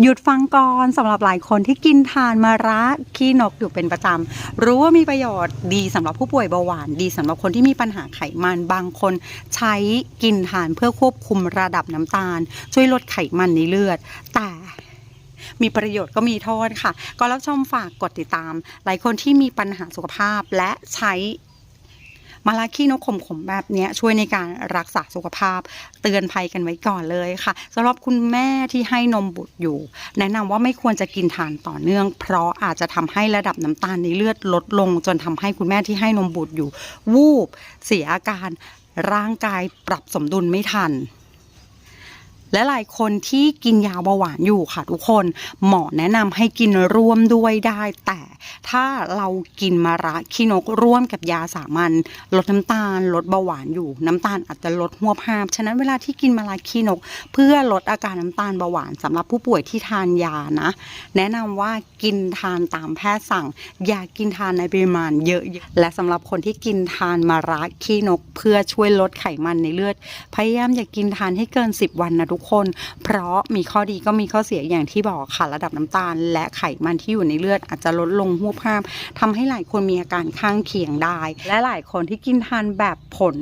หยุดฟังก่อนสำหรับหลายคนที่กินทานมาระขี้นกอยู่เป็นประจำรู้ว่ามีประโยชน์ดีสำหรับผู้ป่วยเบาหวานดีสำหรับคนที่มีปัญหาไขมันบางคน ใช้กินทานเพื่อควบคุมระดับน้ำตาล ช่วยลดไขมันในเลือด แต่มีประโยชน์ก็มีโทษค่ะ ก็รับชมฝากกดติดตาม หลายคนที่มีปัญหาสุขภาพและใช้ มาลาขี้นกขมๆแบบนี้ช่วยในการรักษาสุขภาพ เตือนภัยกันไว้ก่อนเลยค่ะสำหรับคุณแม่ที่ให้นมบุตรอยู่ แนะนำว่าไม่ควรจะกินทานต่อเนื่อง เพราะอาจจะทำให้ระดับน้ำตาลในเลือดลดลง จนทำให้คุณแม่ที่ให้นมบุตรอยู่ วูบเสียอาการร่างกายปรับสมดุลไม่ทันและหลายคนที่กินยาเบาหวานอยู่ค่ะทุกคน หมอแนะนำให้กินร่วมด้วยได้ แต่ ถ้าเรากินมาระขี้นกร่วมกับยาสามัญลดน้ำตาล ลดเบาหวานอยู่น้ำตาลอาจจะลดหัวภาพ ฉะนั้นเวลาที่กินมาระขี้นก เพื่อลดอาการน้ำตาลเบาหวานสำหรับผู้ป่วยที่ทานยานะ แนะนำว่ากินทานตามแพทย์สั่ง อย่ากินทานในปริมาณเยอะๆและสำหรับคนที่กินทานมาระขี้นก เพื่อช่วยลดไขมันในเลือด พยายามอย่ากินทานให้เกิน 10 วันนะทุกคน เพราะมีข้อดีก็มีข้อเสียอย่างที่บอกค่ะระดับน้ำตาล และไขมันที่อยู่ในเลือดอาจจะลดลงหัวภาพทำให้หลายคนมีอาการข้างเคียงได้ และหลายคนที่กินทานแบบผล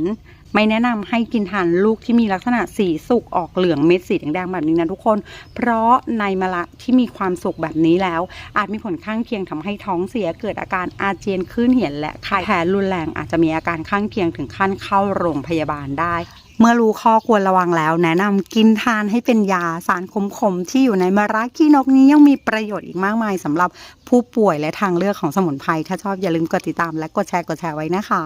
ไม่แนะนำให้กินทานลูกที่มีลักษณะสีสุกออกเหลืองเม็ดสีแดงๆแบบนี้นะทุกคน เพราะในมะละที่มีความสุกแบบนี้แล้ว อาจมีผลข้างเคียงทำให้ท้องเสียเกิดอาการอาเจียนคลื่นเหียนและไข้แผลรุนแรงอาจจะมีอาการข้างเคียงถึงขั้นเข้าโรงพยาบาลได้เมื่อรู้ข้อควรระวังแล้ว แนะนำกินทานให้เป็นยาสารขมๆที่อยู่ในมะระขี้นกนี้ยังมีประโยชน์อีกมากมายสำหรับผู้ป่วยและทางเลือกของสมุนไพรถ้าชอบอย่าลืมกดติดตามและกดแชร์กดแชร์ไว้นะคะ